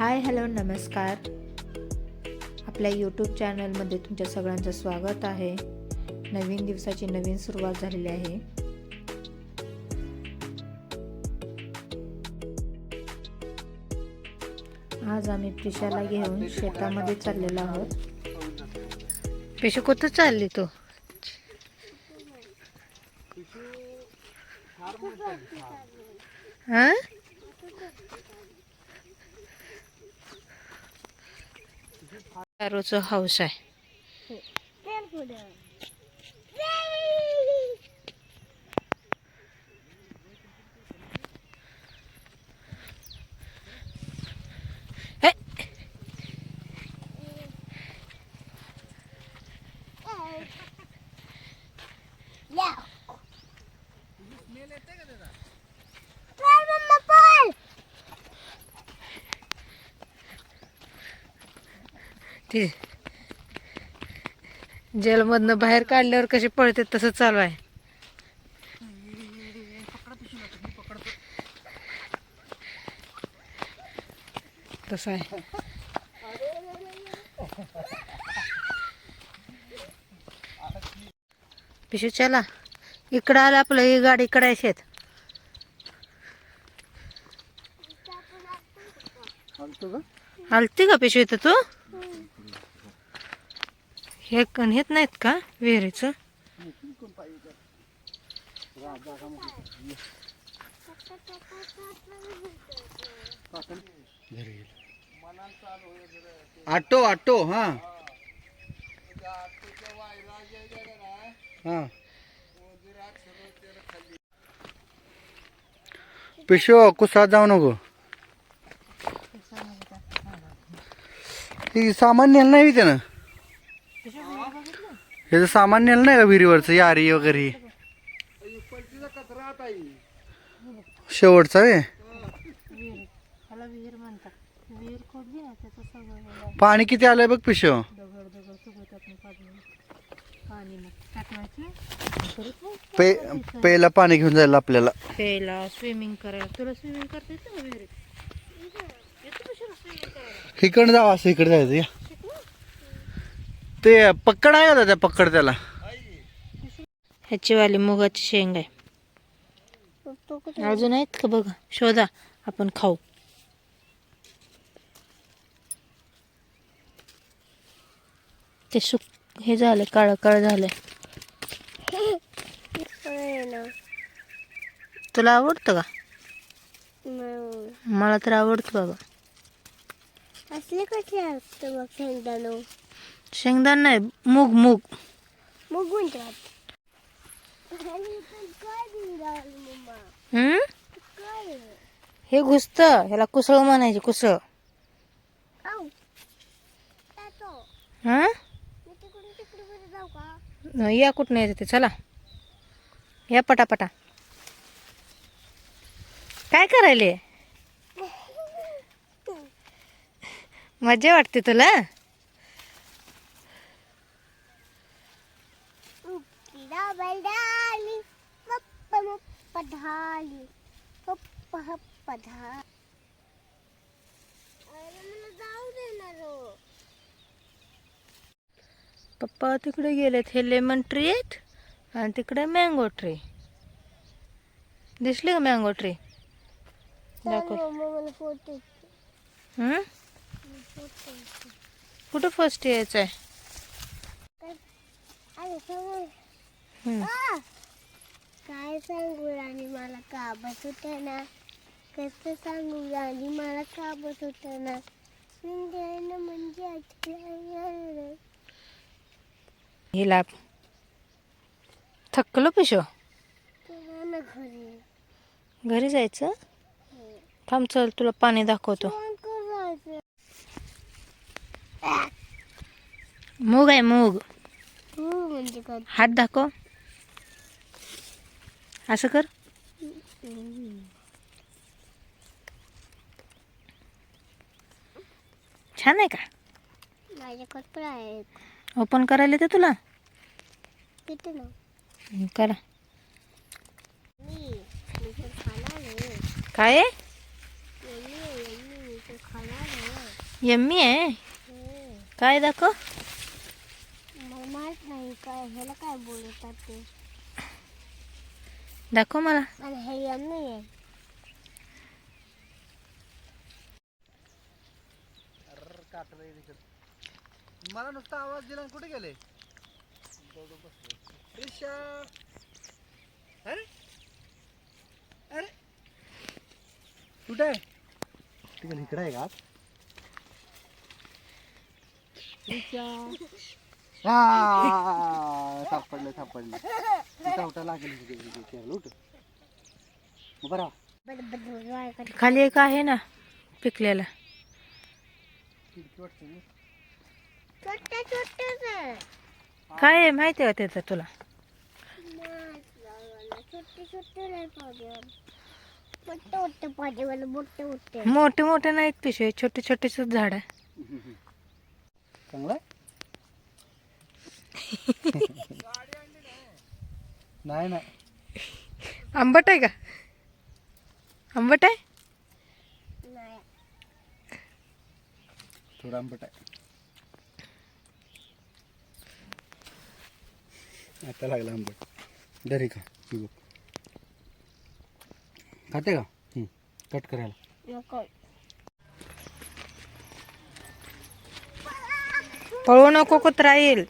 Hi hello नमस्कार. आपल्या YouTube चॅनलमध्ये तुमच्या सगळ्यांचं स्वागत आहे. नवीन दिवसाची नवीन सुरुवात झालेली आहे. आज आम्ही प्रिशाला घेऊन शेतामध्ये चाललेलो आहोत. पिशू कुठं चालली तू? हा? रोजचं हाऊस आहे ते. जेलमधनं बाहेर काढल्यावर कसे पळते तसं चालू आहे. तसं आहे. पिशू चला. इकडं आलं आपलं ही गाडी इकडं आहे शेत. आलती का? पिशवी तर तू? हे कण हेत नाहीत का विहिरीचं? ऑटो ऑटो हा. हा. पिशो कुसात जाऊ नको. ती सामान नेलं नाही त्यानं. ह्याचं सामान नेलं नाही का विहिरीवरचं? यारी वगैरे. शेवटचा सगळं पाणी किती आलंय बघ पिशो दगड दगड सगळं त्यातनं काढलं पाणी मग टाकवायचं. परत मग पे प्यायला पाणी घेऊन जायला आपल्याला. स्विमिंग करायला. तुला करता येतं इकडं जावं असं इकडे जायचं या. ते पक्कड आहे का त्या पक्कड त्याला. ह्याची वाली मुगाची शेंग आहे. अजून आहेत का? बघा शोधा आपण खाऊ. ते सुक हे झालं काळ काळ झालंय. तुला आवडतं का? मला तर आवडतं बाबा. असले कसे असतं मग शेंगदाणं नाही मूग मूग. मग हम्म? हे घुसत ह्याला कुसळ म्हणायचे कुसळ. हा? या कुठं नाही ते चला. या पटापटा. काय करायले? मजा वाटते तुला? पप्पा मप्पा ढाली पप्पा हप्पा अरे मला जाऊ दे ना रो. पप्पा तिकडे गेलेत हे लेमन ट्री आहेत आणि तिकडे मँगो ट्री दिसली का मँगो ट्री दाखव कुठं फर्स्ट यायचं आहे अरे! काय सांगू राणी मला का बसत ना. कसं सांगू राणी मला का बसत ना. शिंद्यानं म्हणजे. हिला थकलो पिशो. ना घरी. घरी जायचं? थांब चल तुला पाणी दाखवतो. मूग आहे मूग. म्हणजे हात दाखव. असं कर. छान आहे का? कपडा आहे ओपन करायला येते तुला? किती ना. हं, करा. मी खाणार आहे. काय आहे? मम्मी मम्मी मी तर खाणार आहे. यम्मी आहे? काय दाखव. मला माहीत नाही काय ह्याला काय बोलतात ते? दाखव मला हे मला नुसता आवाज दिला कुठे गेले. अरे. अरे. कुठे? आहे तिकडे इकडे आहे का? आत? सापडलं सापडलं लागेल इकडे, इकडे, इकडे. उठ कर खाली एक आहे ना पिकलेला. छोटे छोटे काय आहे माहिती आहे का त्याचं तुला छोटे छोटे मोठे मोठे नाहीत पिशवे छोटे छोटेच झाड आहे चांगला? नाही नाही. आंबट आहे का? आंबट आहे? नाही थोडा आंबट आहे. आता लागला आंबट. दरी का ही बघ. खाते का? कट करायला. नको पळू नको कुत्रा येईल.